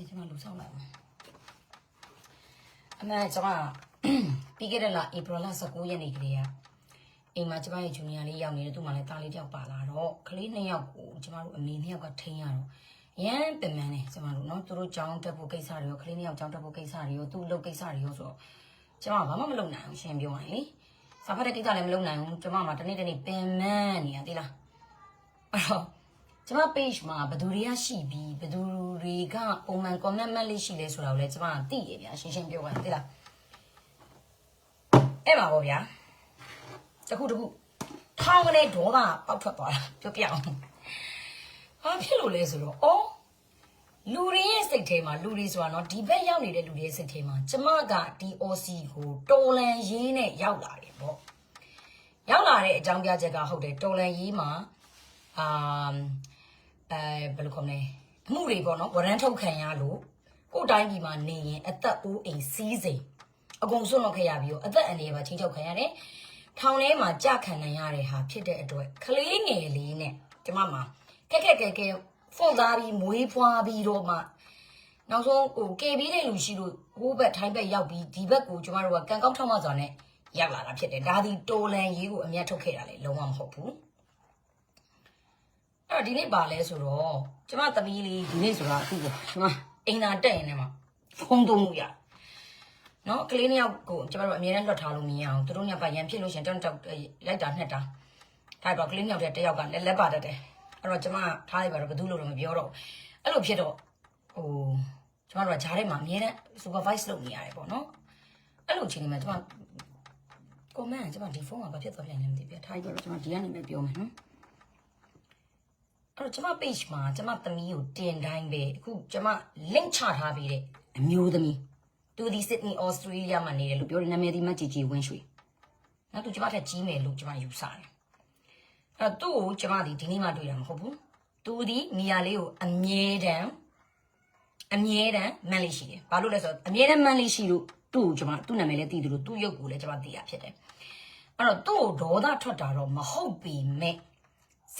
ကဲကျွန်မလူဆောင်လိုက်မယ်အမေကျွန်မပြီးခဲ့တဲ့လဧပြီလ19ရက်နေ့ကလေးကအိမ်မှာကျွန်မရဲ့ဂျူနီယာလေးရောက်နေတယ်သူ့မှာလည်းတားလေးတယောက်ပါလာတော့ကလေးနှစ်ယောက်ကိုကျွန်မတို့အမေနှစ်ယောက်ကထိန်းရတော့ရမ်းပင်ပန်းနေကျွန်မတို့နော်သူတို့ကြောင်းတက်ဖို့ကိစ္စတွေရောကလေးနှစ်ယောက်ကြောင်းတက်ဖို့ကိစ္စတွေရောသူ့လုပ်ကိစ္စတွေရောဆိုတော့ကျွန်မဘာမှမလုပ်နိုင်ဘူးရှင်ပြောရရင်လေစာဖတ်တဲ့ကိစ္စလည်းမလုပ်နိုင်ဘူးကျွန်မမှာတနေ့တနေ့ပင်ပန်းနေရသေးလားအဲ့တော့ ကျမ page မှာဘယ်သူတွေကရှိပြီးဘယ်သူတွေကပုံမှန် comment မှတ်လေးရှိလဲဆိုတာကိုလည်းကျမသိရဗျာရှင်းရှင်းပြောပါသိလားအဲ့ပါဗောဗျာတခုတခုထောင်းကနေဒေါသပေါက်ထွက်သွားတာပြောပြအောင်ဘာဖြစ်လို့လဲဆိုတော့အော်လူတွေရဲ့စိတ်ထဲမှာလူတွေဆိုတာနော်ဒီဘက်ရောက်နေတဲ့လူတွေရဲ့စိတ်ထဲမှာကျမကဒီ OC ကိုတော်လန်ရေးနဲ့ရောက်လာတယ်ဗောရောက်လာတဲ့အကြောင်းပြချက်ကဟုတ်တယ်တော်လန်ရေးမှာအာ အဲဘယ်လိုခေါ်မလဲအမှုတွေပေါ့နော်ဝရမ်းထုတ်ခံရလို့ကိုယ်တိုင်းပြည်မှာနေရင်အသက်အိုးအိမ်စီးစိမ်အကုန်ဆွန့်လွတ်ခဲ့ရပြီးတော့အသက်အန္တရာယ်ပါချင်းချုပ်ခံရတယ်ထောင်ထဲမှာကြာခံနိုင်ရတဲ့ဟာဖြစ်တဲ့အတွက်ကလေးငယ်လေးနဲ့ကျမမှာခက်ခက်ခဲခဲဖွင့်သားပြီးမွေးဖွားပြီးတော့မှနောက်ဆုံးဟိုကေပြီးတဲ့လူရှိလို့ဟိုဘက်ထိုင်းဘက်ရောက်ပြီးဒီဘက်ကိုကျမတို့ကကန်ကောက်ထောက်မှစွာနဲ့ရောက်လာတာဖြစ်တယ်ဒါဒီတိုလန်ရေးကိုအမျက်ထုတ်ခဲ့တာလေလုံးဝမဟုတ်ဘူးအဲ့ တော့ဒီနေ့ပါလဲဆိုတော့ကျမသမီးလေးဒီနေ့ဆိုတာအခုပေါ့ကျမအိမ်သာတက်ရင်လည်းမဖုံးသုံးမှုရနော်ကလေးနှစ်ယောက်ကိုကျမတို့အမြဲတမ်းလွတ်ထားလို့မရအောင်သူတို့ညပါရန်ဖြစ်လို့ရှရင်တောင်းတောက်ရိုက်တာနှစ်တာဒါတော့ကလေးနှစ်ယောက်တည်းတစ်ယောက်ကလက်လက်ပါတတ်တယ်အဲ့တော့ကျမထားလိုက်ပါတော့ဘယ်သူလို့တော့မပြောတော့ဘူးအဲ့လိုဖြစ်တော့ဟိုကျမတို့ကဂျားထဲမှာအမြဲတမ်း supervise လုပ်နေရတယ်ပေါ့နော်အဲ့လိုအချိန်တွေမှာကျမ comment ကျမဒီဖုန်းကဘာဖြစ်သွားပြန်လဲမသိဘူးထားလိုက်ပါတော့ကျမဒီကနေပဲပြောမယ်နော် အဲ့တော့ကျမ page မှာကျမသမီးကိုတင်တိုင်းပဲအခုကျမ link ချထားပေးတဲ့အမျိုးသမီးသူဒီ Sydney Australia မှာနေတယ်လို့ပြောတယ်နာမည်ဒီမကြည်ကြည်ဝင်းရွှေနောက်သူကျမထက်ကြီးမယ်လို့ကျမယူဆတယ်အဲ့တော့သူ့ကိုကျမဒီဒီနေ့မှတွေ့တာမဟုတ်ဘူးသူဒီမိယာလေးကိုအမြဲတမ်းအမြဲတမ်းမန်လေးရှိတယ်ဘာလို့လဲဆိုတော့အမြဲတမ်းမန်လေးရှိလို့သူ့ကိုကျမသူ့နာမည်လည်းသိတယ်လို့သူ့ရုပ်ကိုလည်းကျမသိရဖြစ်တယ်အဲ့တော့သူ့ကိုဒေါသထွက်တာတော့မဟုတ်ပေမဲ့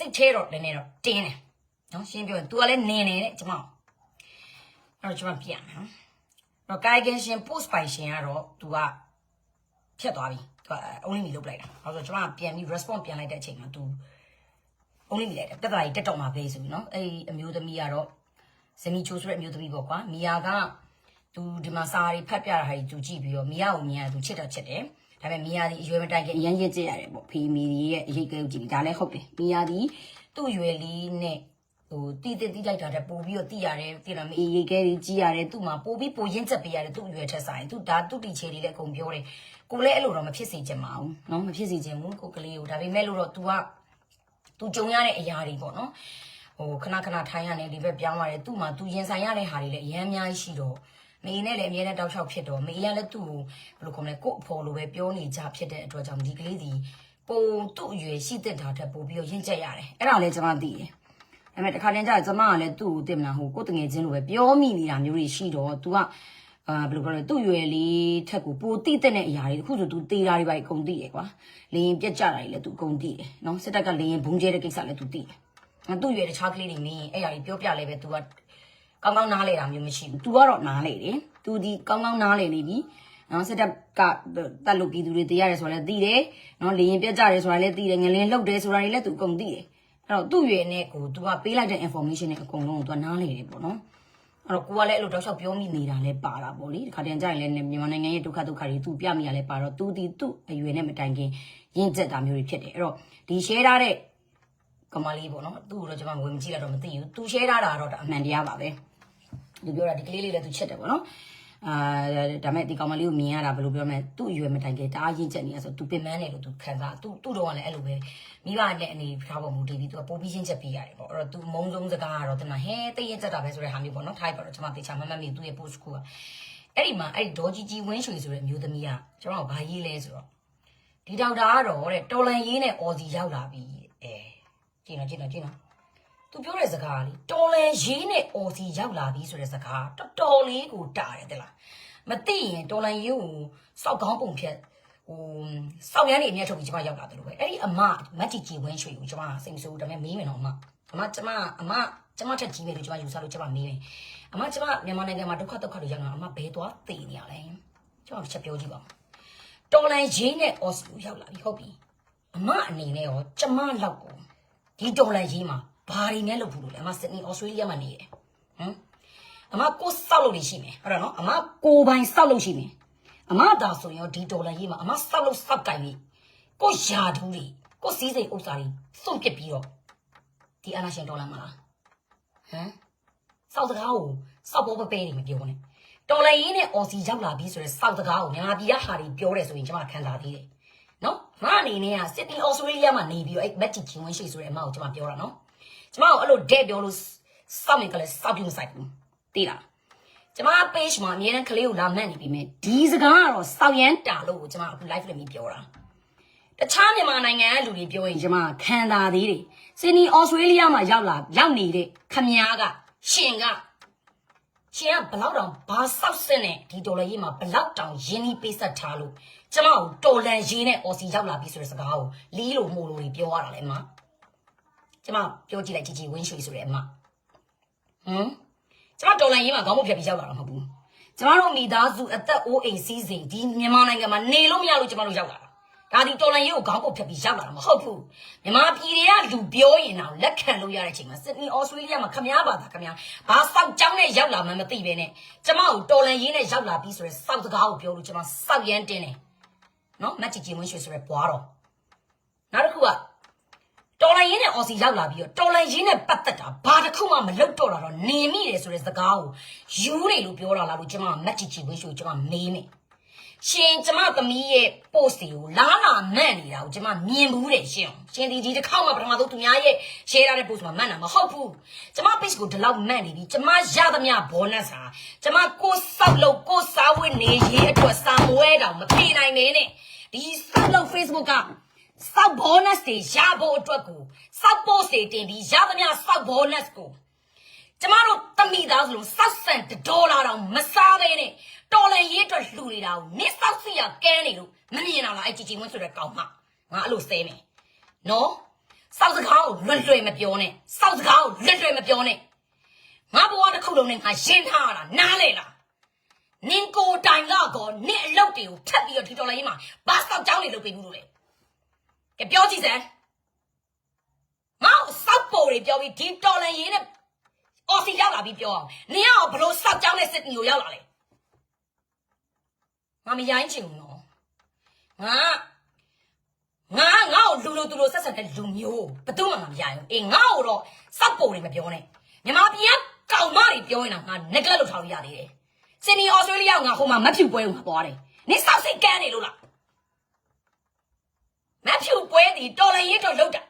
စိတ်ထဲတော့လည်းနေတော့တင်းတယ်နော်ရှင်းပြောရင် तू ကလည်းနင်းနေတဲ့ကျမအဲ့တော့ကျမပြန်မယ်နော်တော့ကာယကင်ရှင် post ပိုင်ရှင်ကတော့ तू ကဖြတ်သွားပြီ तू က only me လုပ်လိုက်တာအဲ့တော့ကျမပြန်ပြီး response ပြန်လိုက်တဲ့အချိန်မှာ तू only me လိုက်တယ်တက်တာကြီးတက်တော့မှာပဲဆိုပြီးနော်အဲ့ဒီအမျိုးသမီးကတော့ဇမီချိုးဆိုတဲ့အမျိုးသမီးပေါ့ကွာမီယာက तू ဒီမှာစာရီဖတ်ပြတာဟာကြီး तू ကြည့်ပြီးတော့မီယာကိုမြင်ရ तू ချစ်တော့ချစ်တယ် ဒါပေမဲ့မိယာဒီအရွယ်မတိုင်ခင်အရင်ရင့်ကျက်ရတယ်ပေါ့ဖီမီဒီရဲ့အရေးကဲကြည့်ဒါလည်းဟုတ်တယ်မိယာဒီသူ့အရွယ်လေးနဲ့ဟိုတိတိတိလိုက်တာတဲ့ပို့ပြီးတော့တိရတယ်တိတော့မအေးရေးခဲကြီးရတယ်သူ့မှာပို့ပြီးပို့ရင့်ချက်ပေးရတယ်သူ့အရွယ်ထက်ဆိုင်သူဒါသူ့တီချေလေးလည်းအကုန်ပြောတယ်ကိုလည်းအဲ့လိုတော့မဖြစ်စေချင်ပါဘူးနော်မဖြစ်စေချင်ဘူးကိုကလေးကိုဒါပေမဲ့လို့တော့ तू က तू ကြုံရတဲ့အရာတွေပေါ့နော်ဟိုခဏခဏထိုင်ရတယ်ဒီဘက်ပြောင်းရတယ်သူ့မှာ तू ရင်ဆိုင်ရတဲ့ဟာတွေလည်းအများကြီးရှိတော့ မေနဲ့လည်းအများနဲ့တောက်လျှောက်ဖြစ်တော့မေကလည်းသူ့ကိုဘယ်လိုခေါ်မလဲကို့အဖော်လိုပဲပြောနေကြဖြစ်တဲ့အတွက်ကြောင့်ဒီကလေးဒီပုံသူ့အရွယ်ရှိတဲ့တာထက်ပိုပြီးတော့ရင့်ကျက်ရတယ်အဲ့ဒါလည်းကျွန်မသိတယ်ဒါပေမဲ့တစ်ခါတည်းကျတော့ကျွန်မကလည်းသူ့ကိုသိမလားဟိုကိုယ်တငယ်ချင်းလိုပဲပြောမိနေတာမျိုးတွေရှိတော့ तू ကအာဘယ်လိုပြောလဲသူ့ရွယ်လေးထက်ကိုပိုတိတဲ့အရာတွေတခုဆို तू တေးတာတွေပါအကုန်သိရယ်ကွာလင်းရင်ပြက်ကြတာတွေလည်း तू အကုန်သိတယ်နော်စစ်တပ်ကလင်းရင်ဘုံကျဲတဲ့ကိစ္စလည်း तू သိတယ်ငါသူ့ရွယ်တခြားကလေးတွေမင်းအဲ့အရာတွေပြောပြလဲပဲ तू က ကောင်းကောင်းနားလေတာမျိုးမရှိဘူး तू ကတော့နားလေတယ် तू ဒီကောင်းကောင်းနားလေနေပြီနော်စစ်တပ်ကတက်လို့ပြည်သူတွေတရားရဲဆိုတာလည်းသိတယ်နော်လေရင်ပြက်ကြတယ်ဆိုတာလည်းသိတယ်ငလင်းလှုပ်တယ်ဆိုတာတွေလည်း तू အကုန်သိတယ်အဲ့တော့သူ့ရွယ်နဲ့ကို तू ကပေးလိုက်တဲ့ information တွေအကုန်လုံးကို तू နားလေတယ်ပေါ့နော် အဲ့တော့ကိုကလည်းအဲ့လိုတောက်လျှောက်ပြောမိနေတာလည်းပါတာပေါ့လေဒီခါတည်းကျရင်လည်းမြန်မာနိုင်ငံရဲ့ဒုက္ခဒုက္ခတွေသူပြမိရလဲပါတော့သူဒီသူ့အရွယ်နဲ့မတိုင်ခင်ရင့်ကျက်တာမျိုးတွေဖြစ်တယ်အဲ့တော့ဒီ share ထားတဲ့ကမလေးပေါ့နော်သူ့ကိုတော့ကျွန်မဝင်မကြည့်တော့မသိဘူးသူ share ထားတာတော့အမှန်တရားပါပဲ သူပြောတာဒီကလေးလေးလည်းသူချစ်တယ်ပေါ့နော်အာဒါမဲ့ဒီကောင်မလေးကိုမြင်ရတာဘယ်လိုပြောမလဲသူ့အရွယ်မတိုင်ခင်တအားရင့်ကျက်နေရဆိုသူပင်ပန်းတယ်လို့သူခံစားသူသူ့တော့ကလည်းအဲ့လိုပဲမိဘနဲ့အနေထားပေါ်မူတည်ပြီးသူကပိုးပြီးရင့်ကျက်ပေးရတယ်ပေါ့အဲ့တော့သူမုံဆုံးစကားကတော့တမဟဲတိတ်ရင့်ကျက်တာပဲဆိုတဲ့ဟာမျိုးပေါ့နော်ထားပါတော့ကျွန်မတေချာမမတ်မိသူ့ရဲ့ post ကူကအဲ့ဒီမှာအဲ့ဒီဒေါ်ကြီးကြီးဝင်းရွှေဆိုတဲ့အမျိုးသမီးကကျွန်တော်ကဘာရေးလဲဆိုတော့ဒီဒေါက်တာကတော့တဲ့တော်လန်ရေးနဲ့အော်စီရောက်လာပြီအဲကြည့်နော်ကြည့်နော်ကြည့်နော် သူပြောတဲ့စကားလေးတော်လဲရေးနဲ့အော်စီရောက်လာပြီဆိုတဲ့စကားတော်တော်လေးကိုတာတယ်တဲ့လားမသိရင်တော်လန်ရေးကိုစောက်ကောင်းပုံဖြတ်ဟိုစောက်ရမ်းနေအမြတ်ထုတ်ပြီးကျမရောက်လာတယ်လို့ပဲအဲ့ဒီအမမတ်တီဂျီဝင်းရွှေကိုကျမစိတ်မဆိုးဒါပေမဲ့မေးမယ်တော့အမအမကျမအမကျမထက်ကြီးနေလို့ကျမယူဆလို့ကျမမေးတယ်အမကျမမြန်မာနိုင်ငံမှာဒုက္ခဒုက္ခတွေရောက်နေတာအမဘယ်သွားသိနေရလဲကျမတစ်ချက်ပြောကြည့်ပါဦးတော်လန်ရင်းနဲ့အော်စကိုရောက်လာပြီဟုတ်ပြီအမအနေနဲ့ရောကျမလောက်ကိုဒီတော်လန်ရင်းမှာ ဘာတွေနဲ့လုပ်ဘူးလို့လဲအမစစ်နီအော်စတြေးလျမှာနေတယ်ဟမ်အမကိုစောက်လို့နေရှိမယ်ဟုတ်တယ်နော်အမကိုပိုင်စောက်လို့ရှိမယ်အမဒါဆိုရင်ရောဒီတော်လန်ရင်းမှာအမစောက်လို့စောက်ကင်ပြီကိုယာဒူးတွေကိုစီးစိမ်ဥစ္စာတွေစွန့်ပစ်ပြီးတော့ဒီအနာရှင်တော်လန်မလားဟမ်စောက်စကားကိုစောက်ပေါ်ပပဲနေမပြောနဲ့တော်လန်ရင်းနဲ့အော်စီရောက်လာပြီဆိုတော့စောက်စကားကိုမြန်မာပြည်ကဟာတွေပြောတယ်ဆိုရင်ကျွန်မခံစားသေးတယ်နော်မအနေနဲ့ကစစ်တီအော်စတြေးလျမှာနေပြီးတော့အဲ့မက်တီချင်းဝင်းရှိဆိုတဲ့အမကိုကျွန်မပြောတာနော် ကျွန်မကိုအဲ့လိုဒဲပြောလို့စောက်မြင်ကလေးစောက်ပြမဆိုင်ဘူးသိလားကျမ page မှာအများနဲ့ကလေးကိုလာမှတ်နေပြီမဲ့ဒီစကားကတော့စောက်ရမ်းတာလို့ကျမအခု live လုပ်ပြီးပြောတာတခြားမြန်မာနိုင်ငံကလူတွေပြောရင်ကျမခံတာသေးတယ်စင်နီဩစတြေးလျမှာရောက်လာရောက်နေတဲ့ခမည်းကရှင်ကရှင်ကဘလောက်တောင်ဘာစောက်စစ်နဲ့ဒီဒေါ်လာရေးမှာဘလောက်တောင်ရင်းနှီးပေးဆက်ထားလို့ကျမကိုတော်လန်ရေးနဲ့အော်စီရောက်လာပြီဆိုတဲ့စကားကိုလီးလို့မို့လို့တွေပြောရတာလေအမ ကျမပြောကြည့်လိုက်ကြည်ကြည်ဝင်းရွှေဆိုတဲ့အမဟမ်ကျမတော်လိုင်းရေးမှာခေါင်းမဖြတ်ပြီးရောက်လာတာမဟုတ်ဘူးကျမတို့မိသားစုအသက်အိုးအိမ်စီးစိမ်ဒီမြန်မာနိုင်ငံမှာနေလို့မရလို့ကျမတို့ရောက်လာတာဒါဒီတော်လိုင်းရေးကိုခေါင်းပုတ်ဖြတ်ပြီးရောက်လာတာမဟုတ်ဘူးမြန်မာပြည်တွေကလူပြောရင်တော့လက်ခံလို့ရတဲ့အချိန်မှာစစ်နီအော်စတြေးလျမှာခမားပါတာခမားဘာစောက်ကြောင်းနဲ့ရောက်လာမှမသိပဲနဲ့ကျမကိုတော်လိုင်းရေးနဲ့ရောက်လာပြီးဆိုရဲစောက်စကားကိုပြောလို့ကျမစောက်ရမ်းတင်းတယ်နော်မတ်ချီချီမွန်းရွှေဆိုရဲပွားတော့နောက်တစ်ခုက တော်လိုင်းရင်းနဲ့အော်စီရောက်လာပြီးတော့တော်လိုင်းရင်းနဲ့ပတ်သက်တာဘာတစ်ခုမှမလုပ်တော့တာတော့နေမိတယ်ဆိုတဲ့စကားကိုယူနေလို့ပြောတာလားလို့ကျွန်မမက်ချီချီဝေးရှိကိုကျွန်မမေးမယ်ရှင်ကျမသမီးရဲ့ post တွေကိုလာလာမန့်နေတာကိုကျွန်မမြင်ဘူးတယ်ရှင်ရှင်ဒီဒီတစ်ခေါက်မှပထမဆုံးသူများရဲ့ share ရတဲ့ post မှာမန့်တာမဟုတ်ဘူးကျွန်မ page ကိုဒီလောက်မန့်နေပြီကျွန်မရသမျှ bonus ဟာကျွန်မကိုစောက်လို့ကိုစားဝတ်နေရေးအတွက်စာမွဲတောင်မပြေနိုင်နေနဲ့ဒီစောက်လို့ Facebook က စောက် bonus တွေရဖို့အတွက်ကိုစောက် post တွေတင်ပြီးရသမျှစောက် bonus ကိုကျမတို့တမိသားစုလုံးစောက်ဆန်ဒေါ်လာတောင်မစားဘဲနဲ့တော်လန်ရေးအတွက်လှူနေတာကိုနစ်စောက်စီရကဲနေလို့မမြင်တော့လားအဲ့ជីជីဝင်းဆိုတဲ့ကောင်မငါအဲ့လိုဆဲမယ်နော်စောက်စကားကိုလွတ်လွယ်မပြောနဲ့စောက်စကားကိုလွတ်လွယ်မပြောနဲ့ငါဘဝတစ်ခုလုံးနဲ့ငါရှင်းထားရတာနားလေလားနင်ကိုတိုင်တော့ကောနင့်အလုပ်တွေကိုထပ်ပြီးတော့ဒီတော်လန်ရေးမှာဘာစောက်ကြောင်းတွေလုပ်ပေးဘူးလို့လေ ကပြောကြည့်စမ်းငါ့ကိုစောက်ပေါ်တွေပြောပြီးဒီတော်လန်ရေးနဲ့အော်စီရောက်လာပြီးပြောအောင်နင်ကဘလို့စောက်ကြောင်းနဲ့စစ်တီကိုရောက်လာလေငါမရိုင်းချင်ဘူးနော်ငါငါငါ့ကိုလူလူသူလူဆက်ဆက်တဲ့လူမျိုးဘယ်သူမှမမရိုင်းဘူးအေးငါ့ကိုတော့စောက်ပေါ်တွေမပြောနဲ့မြမပြည်ကကောင်မတွေပြောရင်တော့ငါ neglect လုပ်ထားလို့ရသေးတယ်စင်နီအော်စတြေးလျကငါဟိုမှာမဖြူပွဲကိုငါသွားတယ်နင်စောက်စိတ်ကန်းနေလို့လား မဖြူပွဲသည်တော်လည်းရတော့လောက်တာ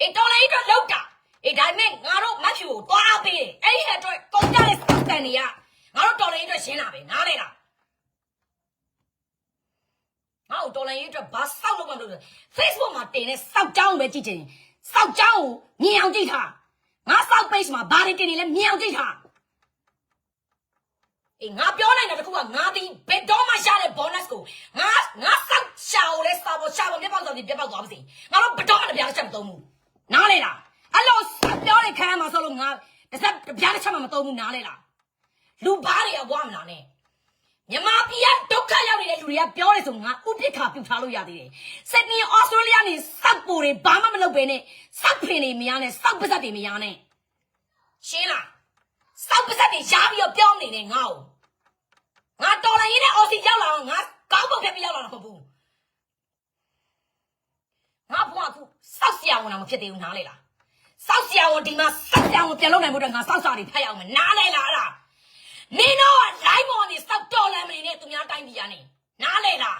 အေးတော်လည်းရတော့လောက်တာအေးဒါပေမဲ့ငါတို့မဖြူကိုသွားပေးတယ်အဲ့ဒီအတွက်ကုန်ကြတဲ့စက်ကန်တွေကငါတို့တော်လည်းရတော့ရှင်းလာပဲနားလေလားငါတို့တော်လည်းရတော့ဘာစောက်လို့မလုပ်ဘူး Facebook မှာတင်တဲ့စောက်ကြောင်းပဲကြည့်ချင်စောက်ကြောင်းကိုမြင်အောင်ကြည့်ထားငါစောက် page မှာဘာတွေတင်နေလဲမြင်အောင်ကြည့်ထား အေးငါပြောနိုင်တာတခုကငါဒီဘယ်တော့မှရတဲ့ bonus ကိုငါငါစောက်ရှာကိုလဲစာပေါ်ရှာပေါ်ပြတ်ပေါက်သွားပြီပြတ်ပေါက်သွားပါစေငါတို့ဘယ်တော့မှတပြားတစ်ချက်မသုံးဘူးနားလေလားအဲ့လိုစောက်ပြောတဲ့ခံရမှာဆိုလို့ငါတစ်ဆက်တပြားတစ်ချက်မှမသုံးဘူးနားလေလားလူဘာတွေကဝါမလားနဲ့မြမပြည်ကဒုက္ခရောက်နေတဲ့လူတွေကပြောတယ်ဆိုငါဥပိ္ပခာပြုတ်ထားလို့ရသေးတယ်။စစ်နီအော်စတြေးလျနေစောက်ပိုတွေဘာမှမလုပ်ဘဲနဲ့စောက်ဖင်တွေမရနဲ့စောက်ပါဇက်တွေမရနဲ့ရှင်းလား စောက်ပါဇက်တွေရှားပြီးတော့ပြောနေနေငါ့ကိုငါတော်လိုက်ရင်းနဲ့အော်စီရောက်လာအောင်ငါကောင်းပုံဖြတ်ပြီးရောက်လာတာမဟုတ်ဘူးငါဘွားအခုစောက်ဆရာဝန်တော့မဖြစ်သေးဘူးနားလေလားစောက်ဆရာဝန်ဒီမှာစောက်ဆရာဝန်ပြန်လုပ်နိုင်ဖို့အတွက်ငါစောက်စာတွေဖတ်ရအောင်မယ်နားလေလားအဲ့ဒါနင်တို့က live မော်နေစောက်တော်လမ်းမနေနဲ့သူများတိုင်းပြည်ကနေနားလေလား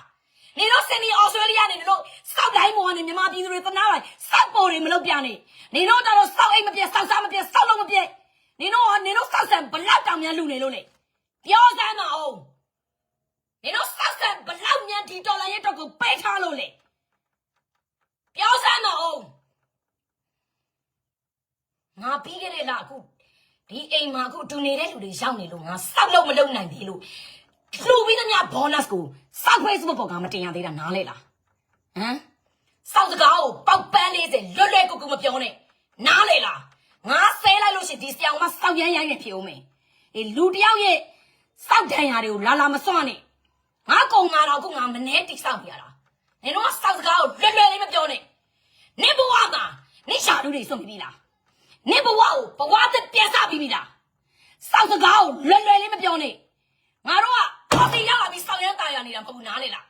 နင်တို့စင်နီအော်စတြေးလျနေနင်တို့စောက်တိုင်းမော်နေမြန်မာပြည်သူတွေသနာလိုက်စောက်ပေါ်တွေမလုပ်ပြနဲ့နင်တို့တော့စောက်အိမ်မပြတ်စောက်စားမပြတ်စောက်လုံးမပြတ် နင်တို့ကနင်တို့စောက်ဆန်ဘလောက်တောင်များလူနေလို့လေပြောစမ်းမအောင်နင်တို့ဆောက်ဆန်ဘလောက်မြန်ဒီဒေါ်လာရဲ့တော့ကိုပေးထားလို့လေပြောစမ်းမအောင်ငါပြီးခဲ့တဲ့လအခုဒီအိမ်မှာအခုတူနေတဲ့လူတွေရောက်နေလို့ငါစောက်လို့မလုပ်နိုင်သေးလို့လှူပြီးသမျှ bonus ကိုစောက် Facebook ပေါ်ကမတင်ရသေးတာနားလဲလားဟမ်စောက်စကားကိုပေါက်ပန်းလေးစလွတ်လွတ်ကူကူမပြောနဲ့နားလဲလား ငါဆဲလိုက်လို့ရှရင်ဒီဒီဆရာမစောက်ရမ်းရိုင်းနဲ့ဖြစ်အောင်မယ်အေးလူတယောက်ရဲ့စောက်တန်ရာတွေကိုလာလာမစွန့်နဲ့ငါကုံလာတော့ခုငါမနေတိစောက်ပြရတာနင်တို့ကစောက်စကားကိုလွယ်လွယ်လေးမပြောနဲ့နင်ဘဝကနင်ရှာလူတွေစွန့်ပြီးပြီလားနင်ဘဝကိုဘဝသက်ပြန်စားပြီးပြီလားစောက်စကားကိုလွယ်လွယ်လေးမပြောနဲ့ငါတို့ကအော်စီရောက်လာပြီးစောက်ရမ်းတာရနေတာမဟုတ်ဘူးနားလေလား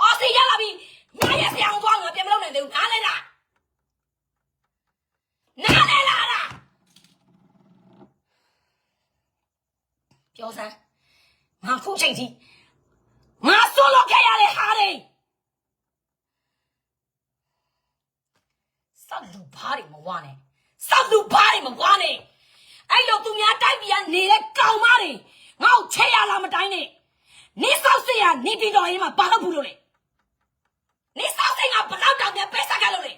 အော်စီရောက်လာပြီးငါရဲ့ဆရာအောင်သွားငါပြန်မလုပ်နိုင်သေးဘူးနားလေလား နားလေလားလားပြောစမ်းငါခုချိန်ကြီးငါဆိုလို့ခဲ့ရတဲ့ဟာတွေစောက်လူဘားတွေမဝနဲ့စောက်လူဘားတွေမဝနဲ့အဲ့လိုသူများတိုက်ပြီးနေတဲ့ကောင်မတွေငါ့ကိုချဲရလာမတိုင်းနဲ့နေစောက်စရာနေတီတော်ရင်မှာဘာလို့ဘူးလို့လဲနေစောက်စိတ်ကဘလောက်တောင်ပြန်ပဲဆက်ကလို့လဲ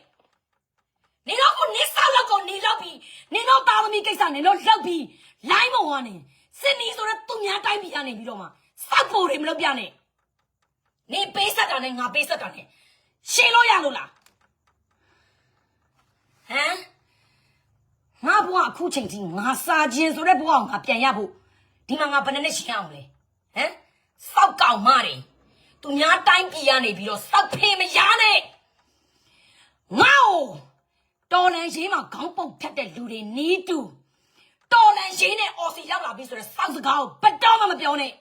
နင်တို့ကိုနစ်ဆောက်လောက်ကိုနေလောက်ပြီးနင်တို့သားသမီးကိစ္စနင်တို့လောက်ပြီးလိုင်းမဝါနေစစ်နီဆိုတော့သူများတိုင်းပြည်ကနေပြီးတော့မှစောက်ဖို့တွေမလုပ်ပြနဲ့နေပေးဆက်တာနဲ့ငါပေးဆက်တာနဲ့ရှင်းလို့ရလို့လားဟမ်ငါဘဝအခုချိန်ကြီးငါစာခြင်းဆိုတဲ့ဘဝကိုငါပြန်ရဖို့ဒီမှာငါဘယ်နဲ့နဲ့ရှင်းအောင်လဲဟမ်စောက်ကောင်မတွေသူများတိုင်းပြည်ကနေပြီးတော့စောက်ဖေးမရနဲ့ငါ့ကို တော်လန်ရေးမှာခေါင်းပုတ်ဖြတ်တဲ့လူတွေနီးတူတော်လန်ရေးနဲ့အော်စီရောက်လာပြီဆိုတော့စောက်စကားကိုဘတ်တော့မှမပြောနဲ့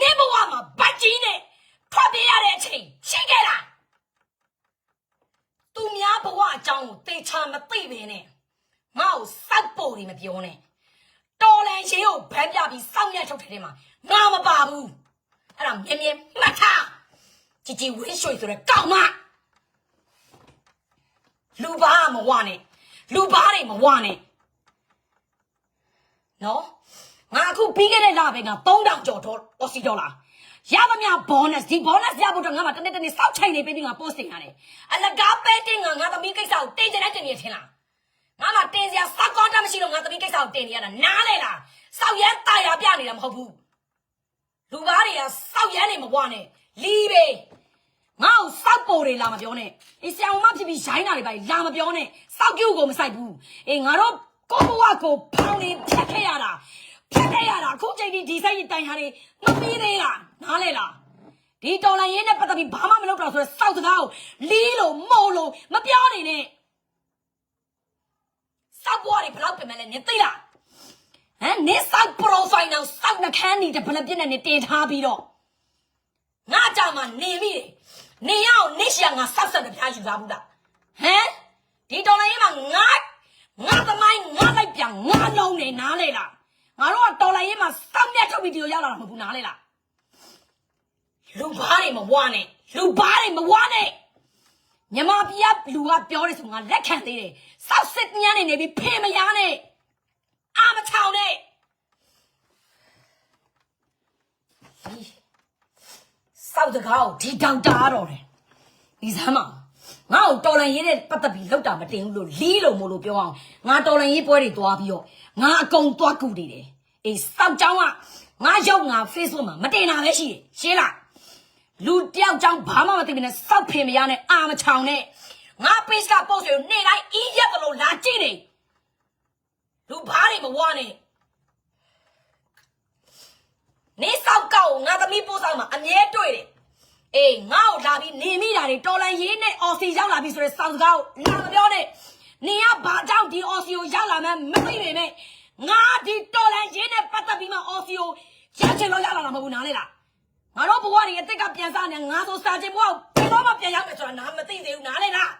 နေဘဝမှာဗတ်ကြီးနဲ့ထွက်ပြေးရတဲ့အချိန်ရှိခဲ့လားသူများဘဝအကြောင်းကိုသေချာမသိပဲနဲ့ငါ့ကိုစောက်ပို့နေမပြောနဲ့တော်လန်ရေးကိုဗန်းပြပြီးစောက်ရက်ထုတ်တဲ့ထဲမှာငါမပါဘူးအဲ့ဒါမြဲမြဲမှတ်ထားជីជីဝင်းရွှေဆိုတဲ့ကောင်မ လူဘာမဝနဲ့လူဘာတွေမဝနဲ့နော်ငါအခုပြီးခဲ့တဲ့လပဲငါ3000ကျော်တော့အော်စီဒေါ်လာရပါမြဘောနပ်ဒီဘောနပ်ရဖို့တော့ငါမှတနေ့တနေ့စောက်ချိန်နေပေးပြီးငါပို့စတင်ရတယ်အလကားပဲတင်ငါငါသမီးကိစ္စကိုတင်ချင်တဲ့တင်နေထင်လားငါမှတင်စရာစောက်ကောင်းတမရှိလို့ငါသမီးကိစ္စကိုတင်နေရတာနားလေလားစောက်ရမ်းတာယာပြနေတာမဟုတ်ဘူးလူဘာတွေကစောက်ရမ်းနေမဝနဲ့လီးပဲ ငါ့ကိုစောက်ပေါ်တွေလာမပြောနဲ့အေးဆရာမဖြစ်ပြီးရိုင်းတာတွေပါလာမပြောနဲ့စောက်ကျုပ်ကိုမဆိုင်ဘူးအေးငါတို့ကိုဘဝကိုဖောင်းနေဖြတ်ခဲ့ရတာဖြတ်ခဲ့ရတာအခုချိန်ဒီဒီဆိုင်တိုင်ဟာတွေမပြီးသေးလားနားလဲလားဒီတော်လိုင်းရင်းနဲ့ပတ်သက်ပြီးဘာမှမလုပ်တော့ဆိုတော့စောက်စကားကိုလီးလို့မို့လို့မပြောနေနဲ့စောက်ဘွားတွေဘလောက်ပြင်မဲ့လဲနင်သိလားဟမ်နင်စောက်ပရိုဖိုင်တော့စောက်နှခမ်းနေတဲ့ဘလပြစ်နဲ့နင်တင်ထားပြီးတော့ငါကြောင့်မှနေမိတယ် နေရအောင်နေရှာငါဆောက်ဆက်တပြားယူသားဘူးလားဟမ်ဒီတော်လိုင်းရေးမှာငါငါသမိုင်းငါလိုက်ပြန်ငါလုံးနေနားလေလားငါတို့ကတော်လိုင်းရေးမှာစောက်မြတ်ထုတ်ပြီးဒီလိုရောက်လာတာမဟုတ်ဘူးနားလေလားလူဘာတွေမဝနဲ့လူဘာတွေမဝနဲ့ညမပြလူကပြောတယ်ဆိုငါလက်ခံသေးတယ်စောက်စစ်ညမ်းနေနေပြီးဖေမရနဲ့အာမချောင်နဲ့ စောက်စကားကိုဒီတောင်တားတော့တယ်ဒီစမ်းမငါ့ကိုတော်လန်ရေးတဲ့ပတ်သက်ပြီးလောက်တာမတင်ဘူးလို့လီးလို့မလို့ပြောအောင်ငါတော်လန်ရေးပွဲတွေသွားပြီးတော့ငါအကုန်သွားကူနေတယ်အေးစောက်ချောင်းကငါရောက်ငါ Facebook မှာမတင်တာပဲရှိတယ်ရှင်းလားလူတယောက်ကြောင့်ဘာမှမသိမနဲ့စောက်ဖင်မရနဲ့အာမချောင်နဲ့ငါ page က post တွေကိုနေ့တိုင်းအီးရက်တလို့လာကြည့်နေလူဘာတွေမဝါနဲ့ နေဆောက်ကောက်ကိုငါသမီးပို့ဆောင်မှာအမြဲတွေ့တယ်။အေးငါ့ကိုလာပြီးနေမိတာတွေတော်လန်ရေးနဲ့အော်စီရောက်လာပြီဆိုတဲ့စောင့်စကားကိုလာမပြောနဲ့။နေကဘာကြောင့်ဒီအော်စီကိုရောက်လာမှန်းမသိပေမဲ့ငါဒီတော်လန်ရေးနဲ့ပတ်သက်ပြီးမှအော်စီကိုရောက်ချင်လို့ရောက်လာတာမဟုတ်ဘူးနားလေလား။ငါတို့ဘဝတွေအစ်စ်ကပြန်စားနေငါဆိုစာချင်ဘဝကိုဘယ်တော့မှပြန်ရောက်မယ်ဆိုတာနားမသိသေးဘူးနားလေလား။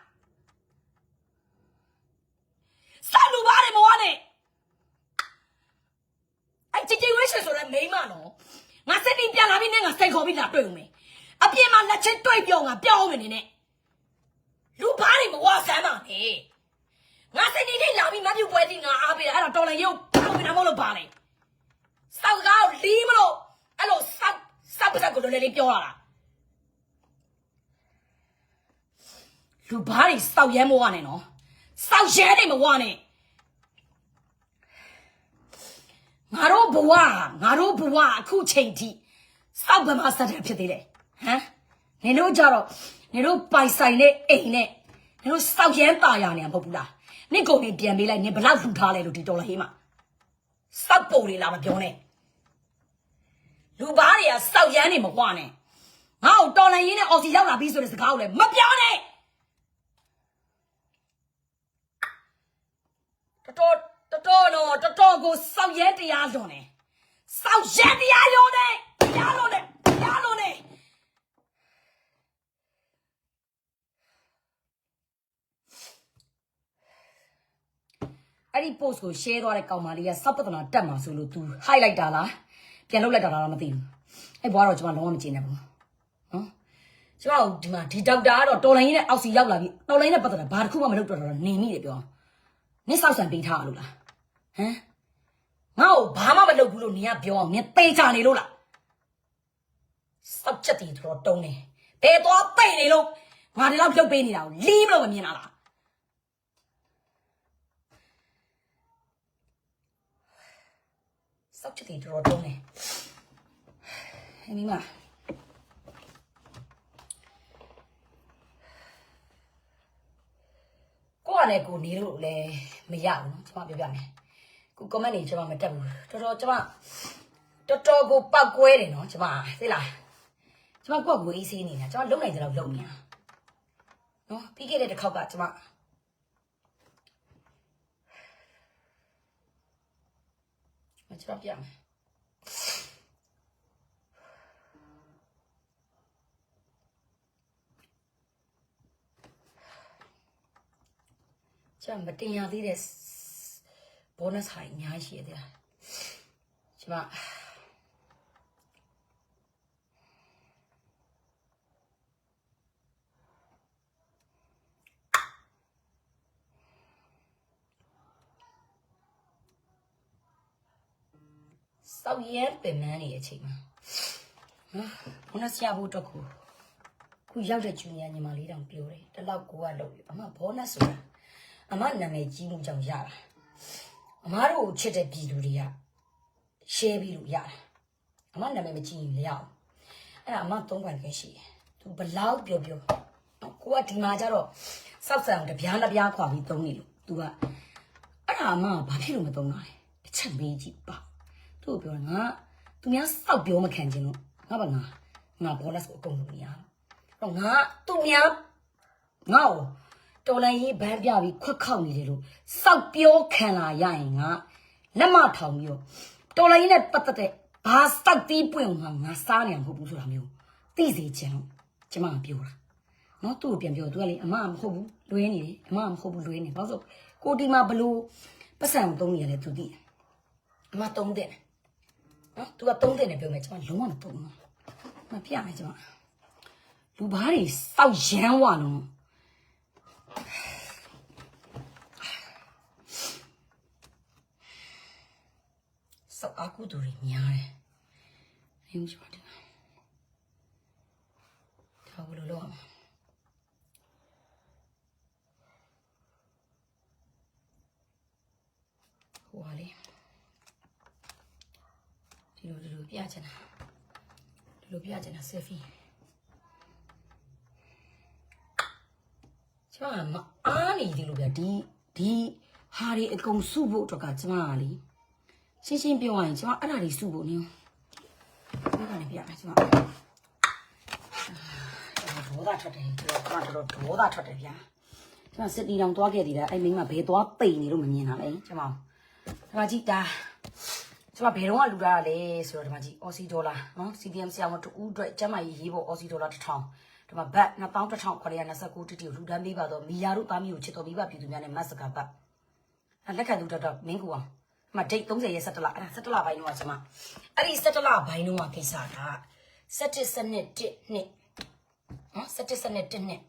စာလူပါတွေမဝနဲ့အဲ့ချစ်ချစ်ဝဲရှင်ဆိုတဲ့မိန်းမနော် ငါစက်တီပြန်လာပြီးနဲ့ငါစိတ်ခေါ်ပြီးလာတွေ့ဦးမယ်အပြင်မှာလက်ချင်းတွေ့ပြောငါပြောင်းမယ်နေနဲ့လူဘာတွေမဝဆမ်းပါနဲ့ငါစက်တီထိတ်လာပြီးမပြူပွဲတီငါအားပေးတယ်အဲ့တော့တော်လည်းရုပ်တောင်းနေတာမဟုတ်လို့ပါလေစောက်ကားကိုလီးမလို့အဲ့လိုစောက်စောက်ပါစက်ကိုလည်းလေးပြောလာတာလူဘာတွေစောက်ရဲမဝနဲ့နော်စောက်ရဲတွေမဝနဲ့ ငါတို့ဘဝငါတို့ဘဝအခုချိန်ထိစောက်ဗမာစက်တယ်ဖြစ်သေးတယ်ဟမ်နင်တို့ကြတော့နင်တို့ပိုင်ဆိုင်တဲ့အိမ်နဲ့ဟနင်တို့စောက်ရမ်းตาရနေမှာမဟုတ်ဘူးလားနင့်ကုန်နေပြန်ပေးလိုက်နင်ဘလောက်လှူထားလဲလို့ဒီတော်လာဟေးမှာစောက်ပုံလေးလားမပြောနဲ့လူဘာတွေကစောက်ရမ်းနေမကွာနဲ့ငါ့ကိုတော်လန်ရင်းနဲ့အော်စီရောက်လာပြီဆိုတဲ့စကားကိုလည်းမပြောနဲ့တော်တော် တော်တော်တော်တော်ကိုစောက်ရဲတရားလွန်နေစောက်ရဲတရားလွန်နေတရားလွန်နေတရားလွန်နေအဲ့ဒီ post ကို share သွားတဲ့ကောင်မလေးကစောက်ပတနာတက်မှာဆိုလို့ तू highlight တာလားပြန်လုပ်လိုက်တာလားမသိဘူးအဲ့ဘွားတော့ကျွန်မလုံးဝမကျင်နဲ့ဘူးနော်ကျွန်တော်ဒီမှာဒီဒေါက်တာကတော့တော်လိုင်းနဲ့အောက်စီရောက်လာပြီတော်လိုင်းနဲ့ပတ်သက်တာဘာတစ်ခုမှမလုပ်တော့တော့နေမိတယ်ပြောနစ်ဆောက်ဆန်ပေးထားလို့လား ဟမ်ငါ့ကိုဘာမှမလုပ်ဘူးလို့နင်ကပြောအောင်နင်သေးချနေလို့လားစောက်ချက်တီတော့တုံးနေဘယ်တော့ပိတ်နေလို့ငါဒီလောက်လှုပ်ပေးနေတာကိုလီးမလို့မမြင်တာလားစောက်ချက်တီတော်တော်တုံးနေဟဲ့မိမကိုကလည်းကိုနေလို့လည်းမရဘူးနော်ကျွန်မပြောပြမယ် ကို comment တွေကျွန်မမတက်ဘူးတော်တော်ကျွန်မတော်တော်ကိုပောက်ကွဲတယ်နော်ကျွန်မသိလားကျွန်မကိုကကိုအေးဆေးနေတာကျွန်မလုံနိုင်တယ်လို့လုံနေတာနော်ပြီးခဲ့တဲ့တစ်ခေါက်ကကျွန်မမကျွန်မပြမယ်ကျန်မတင်ရသေးတဲ့ bonus ဟာအများကြီးရှိတယ်ကျမစောက်ရဲပင်မန်းနေတဲ့အချိန်မှာနော် bonus ရဖို့အတွက်ကိုခုရောက်တဲ့ junior ညီမလေးတောင်ပြောတယ်တလောက်ကိုကလုပ်ပြီအမ bonus ဆိုတာအမနာမည်ကြီးမှုကြောင့်ရတာ အမားတို့ကိုချစ်တဲ့ပြည်သူတွေက share ပြီးလို့ရတာအမနာမည်မကြီးရင်မရအောင်အဲ့ဒါအမသုံးခွန်ခဲရှိတယ်သူဘလောက်ပြောပြောကိုကဒီမှာကျတော့စောက်ဆံတပြားတစ်ပြားခွာပြီးသုံးနေလို့ तू ကအဲ့ဒါအမဘာဖြစ်လို့မသုံးတာလဲတစ်ချက်မေးကြည့်ပါသူ့ကိုပြောငါသူများစောက်ပြောမခံချင်လို့ငါဘာငါငါဘောနက်ကိုအကုန်လုပ်နေရတော့ငါသူများငါ့ကို တော်လန်ရေးဘန်းပြပြီးခွက်ခောက်နေတယ်လို့စောက်ပြောခံလာရရင်ငါလက်မထောင်ပြီးတော့တော်လန်ရေးနဲ့ပတ်သက်တဲ့ဘာစောက်တီးပွင့်မှာငါစားနေမှာမဟုတ်ဘူးဆိုတာမျိုးသိစေချင်လို့ကျမကပြောတာနော်သူ့ကိုပြန်ပြောသူကလေအမမဟုတ်ဘူးလွဲနေတယ်အမမဟုတ်ဘူးလွဲနေဘာလို့ကိုတီမှာဘလို့ပတ်စံကိုသုံးနေရတယ်သူသိတယ်အမသုံးတယ်နော်သူကသုံးတယ်နဲ့ပြောမယ်ကျမလုံးဝမသုံးဘူးမပြမယ်ကျမလူဘာတွေစောက်ရမ်းဝလုံး စောက်အကူတူတွေများတယ်။အင်းချောတယ်။ဒါဘယ်လိုလုပ်အောင်ဟိုပါလေဒီလိုဒီလိုပြချင်တာဒီလိုပြချင်တာဆယ်ဖီ ကျမမအားနေဒီလိုပြဒီဒီဟာဒီအကုန်စုဖို့အတွက်ကကျမကလေရှင်းရှင်းပြောရရင်ကျွန်မအဲ့ဒါတွေစုဖို့နည်းဒီကနေပြမယ်ကျွန်မဒေါသထွက်တယ်ကျွန်တော်ကတော့ဒေါသထွက်တယ်ဗျာကျွန်မစစ်တီတောင်သွားခဲ့သေးတယ်အဲ့မိန်းမဘယ်သွားပိတ်နေလို့မမြင်တာလဲကျွန်မဒီမှာကြည့်တာကျွန်မဘယ်တော့လူတာလဲဆိုတော့ဒီမှာကြည့်အော်စီဒေါ်လာနော် CDM ဆရာမတူဦးအတွက်ကျမကြီးရေးဖို့အော်စီဒေါ်လာ1000 ဒီမှာဘတ်2129တိတိကိုလူဒန်းပေးပါတော့မီယာတို့သားမီးကိုချစ်တော်ပြီးပါပြည်သူများနဲ့မတ်စကာဘတ်အဲ့လက်ခံသူတော်တော်မင်းကူအောင်အမဒိတ်30ရက်17လအဲ့ဒါ17လပိုင်းတော့ကျွန်မအဲ့ဒီ17လပိုင်းတော့ကိစ္စက17စနစ်1နှစ်နော်17စနစ်1နှစ်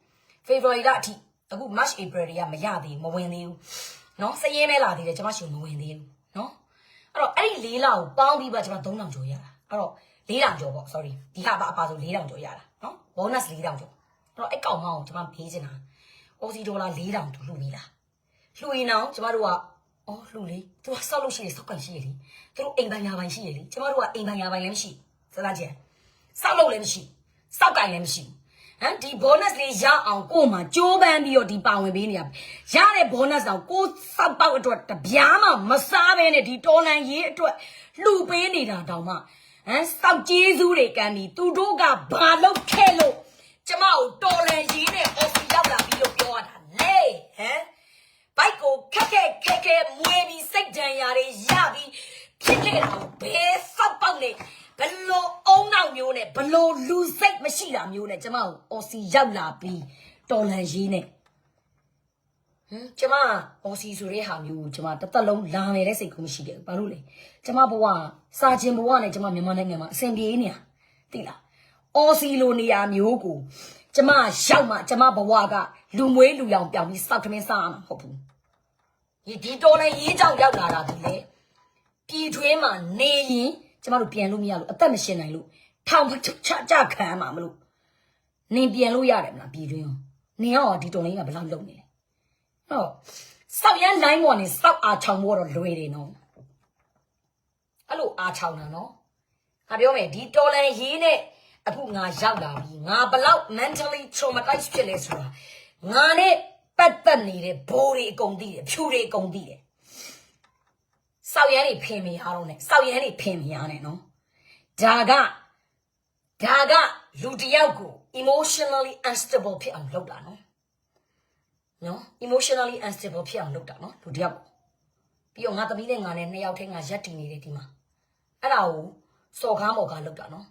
February လအထိအခု March April တွေကမရသေးဘူးမဝင်သေးဘူးနော်စရင်မဲလာသေးတယ်ကျွန်မရှိမဝင်သေးဘူးနော်အဲ့တော့အဲ့ဒီ၄လကိုပေါင်းပြီးပါကျွန်မ3000ကျော်ရတာအဲ့တော့4000ကျော်ပေါ့ sorry ဒီဟာပါအပါဆို4000ကျော်ရတာနော် bonus 4000ကျော်အဲ့တော့အဲ့ကောင်မအောင်ကျွန်မဖေးချင်တာ OC ဒေါ်လာ4000တူလှူနေတာလှူရင်တော့ကျွန်မတို့ကအော်လူလေသူကစောက်လို့ရှိတယ်စောက်ကန်ရှိရလေသူတို့အိမ်ပိုင်ညာပိုင်ရှိရလေကျမတို့ကအိမ်ပိုင်ညာပိုင်လည်းမရှိစကားကျန်စောက်လို့လည်းမရှိစောက်ကန်လည်းမရှိဟမ်ဒီ bonus လေးရအောင်ကို့မှာကြိုးပမ်းပြီးတော့ဒီပါဝင်ပေးနေရရတဲ့ bonus တော့ကိုယ်စောက်ပေါက်အတွက်တပြားမှမစားဘဲနဲ့ဒီတော်လန်ရေးအတွက်လှူပေးနေတာတောင်မှ ဟမ်စောက်ကျေးဇူးတွေကမ်းပြီးသူတို့ကဘာလုပ်ခဲ့လို့ကျမကိုတော်လန်ရေးနဲ့ office ရောက်လာပြီးလို့ပြောရတာလေဟမ်ဘိုက်ကိုခက်ခက်ခက်ခက်မွေးပြီးစိတ်ဒဏ်ရာတွေရပြီးဖြစ်ခဲ့တာကိုဘယ်စောက်ပေါက်နေဘလို့အုံနောက်မျိုးနဲ့ဘလို့လူစိတ်မရှိတာမျိုးနဲ့ကျမကိုအော်စီရောက်လာပြီးတော်လန်ရေးနဲ့ ဟမ်ကျမအော်စီဆိုတဲ့ဟာမျိုးကိုကျမတစ်သက်လုံးလာနေတဲ့စိတ်ကူမရှိခဲ့ဘူးဘာလို့လဲကျမဘဝစာချင်းဘဝနဲ့ကျမမြန်မာနိုင်ငံမှာအဆင်ပြေနေရသိလားအော်စီလိုနေရာမျိုးကိုကျမရောက်မှကျမဘဝကလူမွေးလူရောင်ပြောင်းပြီးစောက်ထမင်းစားရမှာမဟုတ်ဘူးဒီဒီတော်လည်းရေးကြောင်ရောက်လာတာဒီလေပြည်ထွေးမှာနေရင်ကျမတို့ပြန်လို့မရလို့အသက်မရှင်နိုင်လို့ထောင်ချကြခံမှာမလို့နင်ပြန်လို့ရတယ်မလားပြည်ထွေးရောနင်ရောဒီတော်လည်းကဘယ်လောက်လုံနေ လဲဟောစောက်ရမ်းလိုင်းပေါ်နေစောက်အားချောင်ဖို့တော့လွယ်တယ်နော်အဲ့လိုအားချောင်တာနော်ငါပြောမယ်ဒီတော်လည်းရေးနဲ့အခုငါရောက်လာပြီငါဘလောက် mentally traumatized ဖြစ်လဲဆိုတာငါနဲ့ပတ်သက်နေတဲ့ဘိုးတွေအကုန်သိတယ်ဖြူတွေအကုန်သိတယ်စောက်ရမ်းတွေဖင်မရတော့နဲ့စောက်ရမ်းတွေဖင်မရနဲ့နော်ဒါကဒါကလူတစ်ယောက်ကို emotionally unstable ဖြစ်အောင်လုပ်တာနော် နော် emotionally unstable ဖြစ်အောင်လုပ်တာနော်လူတစ်ယောက်ကိုပြီးတော့ငါသမီးနဲ့ငါနဲ့နှစ်ယောက်ထဲငါရက်တည်နေတယ်ဒီမှာအဲ့ဒါကိုစော်ကားမော်ကားလုပ်တာနော်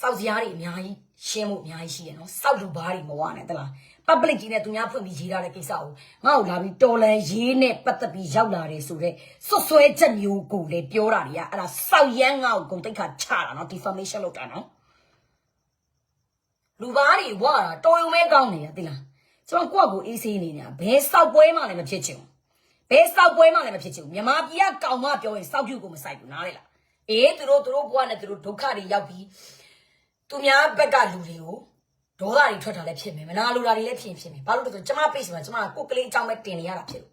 စောက်စရာတွေအများကြီးရှင်းမှုအများကြီးရှိရနော်စောက်လူဘားတွေမဝနဲ့တလား public ကြီးနဲ့သူများဖွင့်ပြီးရေးထားတဲ့ကိစ္စကိုငါ့ကိုလာပြီးတော်လန်ရေးနဲ့ပတ်သက်ပြီးရောက်လာတယ်ဆိုတော့ဆွဆွဲချက်မျိုးကိုလေပြောတာတွေကအဲ့ဒါစောက်ရမ်းငါ့ကိုဂုံတိတ်ခါချတာနော် defamation လုပ်တာနော်လူဘားတွေဝါတာတော်ရုံမဲကောင်းနေရသိလား ကျွန်တော်ကိုယ့်ကိုအေးဆေးနေနေတာဘယ်စောက်ပွဲမှလည်းမဖြစ်ချင်ဘူးဘယ်စောက်ပွဲမှလည်းမဖြစ်ချင်ဘူးမြန်မာပြည်ကကောင်မပြောရင်စောက်ပြုတ်ကိုမဆိုင်ဘူးနားလေလားအေးသူတို့သူတို့ဘဝနဲ့သူတို့ဒုက္ခတွေရောက်ပြီးသူများဘက်ကလူတွေကိုဒေါသတွေထွက်တာလည်းဖြစ်မယ်မနာလိုတာတွေလည်းဖြစ်ရင်ဖြစ်မယ်ဘာလို့လဲဆိုတော့ကျမ page မှာကျမကိုယ်ကလေးအကြောင်းပဲတင်နေရတာဖြစ်လို့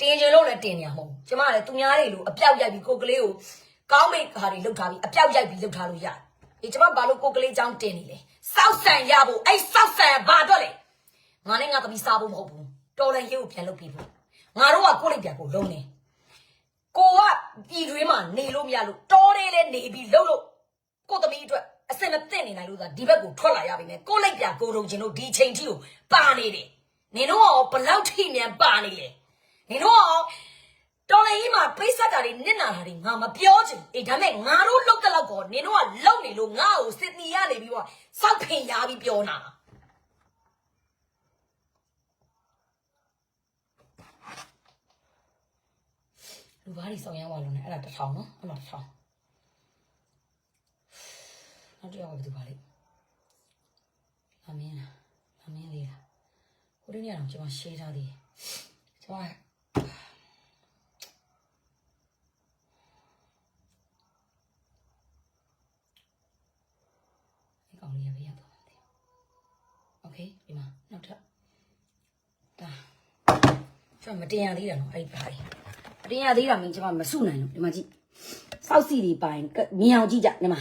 တင်ကြလို့လည်းတင်နေရမဟုတ်ဘူးကျမလည်းသူများတွေလိုအပြောက်ရိုက်ပြီးကိုယ်ကလေးကိုကောင်းမိတ်ဟာတွေလှုပ်ထားပြီးအပြောက်ရိုက်ပြီးလှုပ်ထားလို့ရတယ်အေးကျမဘာလို့ကိုယ်ကလေးအကြောင်းတင်နေလဲစောက်ဆန်ရဖို့အဲ့စောက်ဆန်ဘာတော့လဲ ငါနဲ့ငါသမီးစားဖို့မဟုတ်ဘူးတော်လည်းရေးကိုပြန်လုပ်ပြီးဖို့ငါတို့ကကိုယ့်လိုက်ပြန်ကိုလုံးနေကိုကပြည်တွင်းမှာနေလို့မရလို့တော်တယ်လဲနေပြီးလှုပ်လို့ကိုယ့်သမီးအတွက်အစင်မသိနေနိုင်လို့သာဒီဘက်ကိုထွက်လာရပြီနဲ့ကိုလိုက်ပြကိုရုံချင်းတို့ဒီချိန်ထိကိုပါနေတယ်နင်တို့ရောဘလောက်ထိမြန်ပါနေလဲနင်တို့ရောတော်လည်းကြီးမှာပိတ်ဆက်တာတွေနစ်နာတာတွေငါမပြောချင်အေးဒါမဲ့ငါတို့လောက်တဲ့လောက်ကောနင်တို့ကလောက်နေလို့ငါ့ကိုစစ်တီရနေပြီးတော့စောက်ဖင်ရပြီးပြောနာ လူဘာတွေဆောင်ရမ်းသွားလို့ねအဲ့ဒါတစ်ထောင်နော်အဲ့မှာတစ်ထောင်နောက်တစ်ယောက်ကဘယ်သူပါလိမ့်လာမင်းလားလာမင်းလေးလားဟိုတနေ့ကတော့ကျွန်မရှင်းထားသေးတယ်ကျွန်မကောင်လေးရပေးရပါမယ်။ Okay ဒီမှာနောက်ထပ်ဒါကျွန်မတင်ရသေးတယ်နော်အဲ့ဒီပါလေး တင်ရသေးတာမင်းကျွန်မမစုနိုင်လို့ဒီမှာကြည့်စောက်စီတွေပိုင်မြင်အောင်ကြည့်ကြဒီမှာ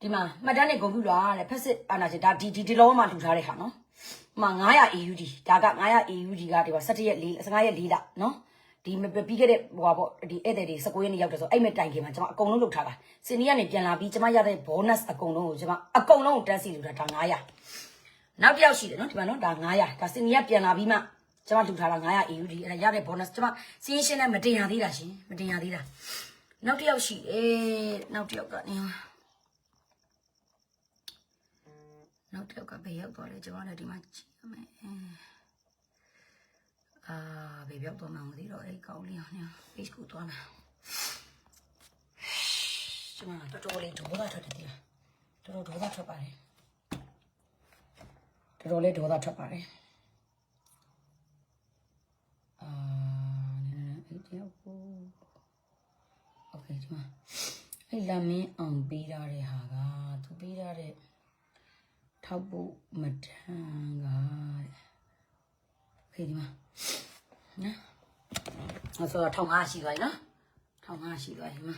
ဒီမှာမှတ်တမ်းနဲ့ကွန်ပျူတာတဲ့ဖက်စစ်အာနာရှင်ဒါဒီဒီဒီလောမှာထူထားတဲ့ဟာနော်။မှာ900 AUD ဒါက900 AUD ကဒီပါ17ရက်4 15ရက်4လနော်။ဒီပြီးခဲ့တဲ့ဟိုပါပေါ့ဒီဧည့်သည်တွေ19ရက်နေ့ရောက်တယ်ဆိုအဲ့မဲ့တိုင်ခင်မှာကျွန်မအကုန်လုံးလုပ်ထားတာ။စင်နီကနေပြန်လာပြီးကျွန်မရတဲ့ bonus အကုန်လုံးကိုကျွန်မအကုန်လုံးကိုတက်စီလို့တာဒါ900နောက်တစ်ယောက်ရှိတယ်နော်ဒီမှာနော်ဒါ900ဒါစင်နီကပြန်လာပြီးမှ ကျွန်မထူထားတာ900 AUD အဲ့ဒါရတဲ့ bonus ကျွန်မစီးရင်ရှင်းနဲ့မတင်ရသေးတာရှင်မတင်ရသေးတာနောက်တစ်ယောက်ရှိတယ်နောက်တစ်ယောက်ကနေနောက်တစ်ယောက်ကဘယ်ရောက်သွားလဲကျွန်တော်လည်းဒီမှာကြည့်ရမယ်အာဘယ်ရောက်သွားမှမသိတော့အဲ့ကောင်းလေးအောင်ည page ကိုသွားမယ်ကျွန်မတော်တော်လေးဒေါသထွက်တယ်ဒီတော်တော်ဒေါသထွက်ပါတယ်တော်တော်လေးဒေါသထွက်ပါတယ် အာအဲ့တယောက်ကိုโอเคဒီမှာအဲ့လမ်းမင်းအောင်ပေးထားတဲ့ဟာကသူပေးထားတဲ့ ထောက်ဖို့မတန်ကတဲ့ဖေးဒီမှာနော်အဲ့ဆိုတော့ထောင်ငါရှိသွားပြီနော်ထောင်ငါရှိသွားပြီမှာ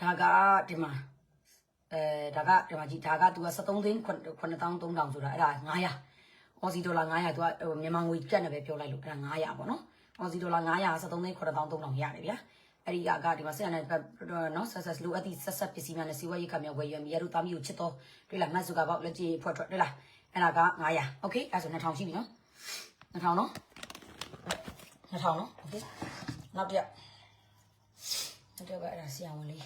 ဒါကဒီမှာ အဲဒါကဒီမှာကြည့်ဒါက तू က73သိန်း9300ဆိုတာအဲ့ဒါ900 အော်စီဒေါ်လာ900 तू ကဟိုမြန်မာငွေကျပ်နဲ့ပဲပြောလိုက်လို့အဲ့ဒါ900ပေါ့နော်အော်စီဒေါ်လာ900 73သိန်း9300 ရတယ်ဗျာအဲ့ဒီကကဒီမှာဆက်နေနော်ဆက်ဆက်လိုအပ်သည့်ဆက်ဆက်ပစ္စည်းများနဲ့စီဝါရေးကများဝယ်ရမီရတို့တာမီကိုချစ်တော့တွေ့လားမတ်စုကပေါ့လက်ကြီးဖွက်ထွက်တွေ့လားအဲ့ဒါက900 okay အဲ့ဆို2000ရှိပြီနော်2000နော်2000နော် okay နောက်တစ်ယောက်နောက်တစ်ယောက်ကအဲ့ဒါဆီအောင်လေး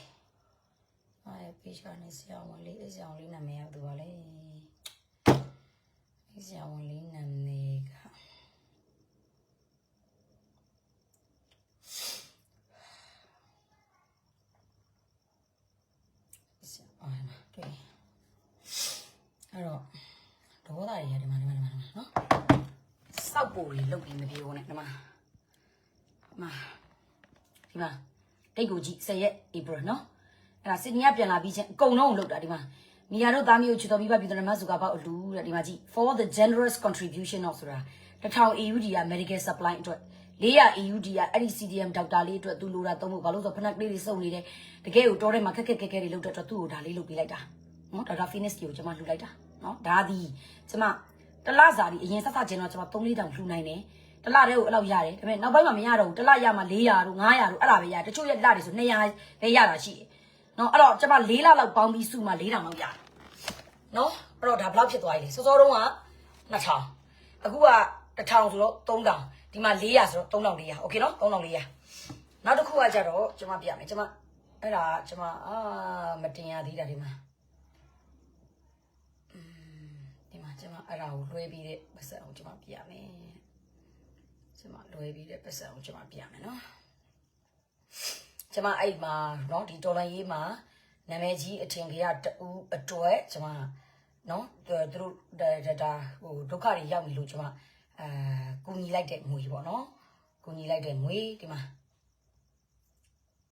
အဲပေးချနေဆရာဝန်လေးအဆရာဝန်လေးနာမည်ကဘယ်သူပါလဲအ ဆရာဝန်လေးနာမည်ကဆရာအာတွေ့အဲ့တော့ဒေါသတွေရတယ်ဒီမှာဒီမှာဒီမှာဒီမှာနော်စောက်ပူတွေလုတ်ပြီးမပြေဘူးနဲ့ဒီမှာဒီမှာဒီမှာတိတ်ကိုကြည့်10ရက် April နော်အဲ့ဒါစစ်နီးကပြန်လာပြီးချင်းအကုန်လုံးကိုလောက်တာဒီမှာ မိယာတို့သားမျိုးချစ်တော်မိဘပြည်တော်မစုကပေါ့အလူတဲ့ဒီမှာကြည့် for the generous contribution of ဆိုတာ1000 AUD က medical supply အတွက်400 AUD ကအဲ့ဒီ CDM ဒေါက်တာလေးအတွက်သူလိုတာသုံးဖို့ဘာလို့ဆိုဖနက်ကလေးတွေစုံနေတယ်တကယ်ကိုတော်ထဲမှာခက်ခက်ခက်ခဲတွေလောက်တဲ့အတွက်သူ့ကိုဒါလေးလုပ်ပေးလိုက်တာနော်ဒေါက်တာ finish ကိုကျွန်မလှူလိုက်တာနော်ဒါဒီကျွန်မတလစာဒီအရင်ဆက်ဆက်ချင်းတော့ကျွန်မ3လေးတောင်လှူနိုင်တယ်တလတည်းကိုအဲ့လောက်ရတယ်ဒါပေမဲ့နောက်ပိုင်းမှာမရတော့ဘူးတလရမှာ400တို့900တို့အဲ့ဒါပဲရတယ်တချို့ရက်လတွေဆို200ပဲရတာရှိတယ် နော်အဲ့တော့ကျွန်မ၄လလောက်ပေါင်းပြီးစုမှ၄တောင်လောက်ရတယ်နော်အဲ့တော့ဒါဘယ်လောက်ဖြစ်သွားပြီလဲစောစောတုန်းက2000အခုက1000ဆိုတော့3000ဒီမှာ400ဆိုတော့3400โอเคနော်3400နောက်တစ်ခုကကြတော့ကျွန်မပြမယ်ကျွန်မအဲ့ဒါကျွန်မအာမတင်ရသေးတာဒီမှာอืมဒီမှာကျွန်မအဲ့ဒါကိုလွှဲပြီးတဲ့ပတ်စံအောင်ကျွန်မပြမယ်ကျွန်မလွှဲပြီးတဲ့ပတ်စံအောင်ကျွန်မပြမယ်နော် ကျမအဲ့မှာเนาะဒီတော်လိုင်းရေးမှာနာမည်ကြီးအထင်ကြီးတူအတွက်ကျမเนาะသူတို့ဒါဒါဟိုဒုက္ခတွေရောက်နေလို့ကျမအာကူညီလိုက်တဲ့ငွေပေါ့เนาะကူညီလိုက်တဲ့ငွေဒီမှာ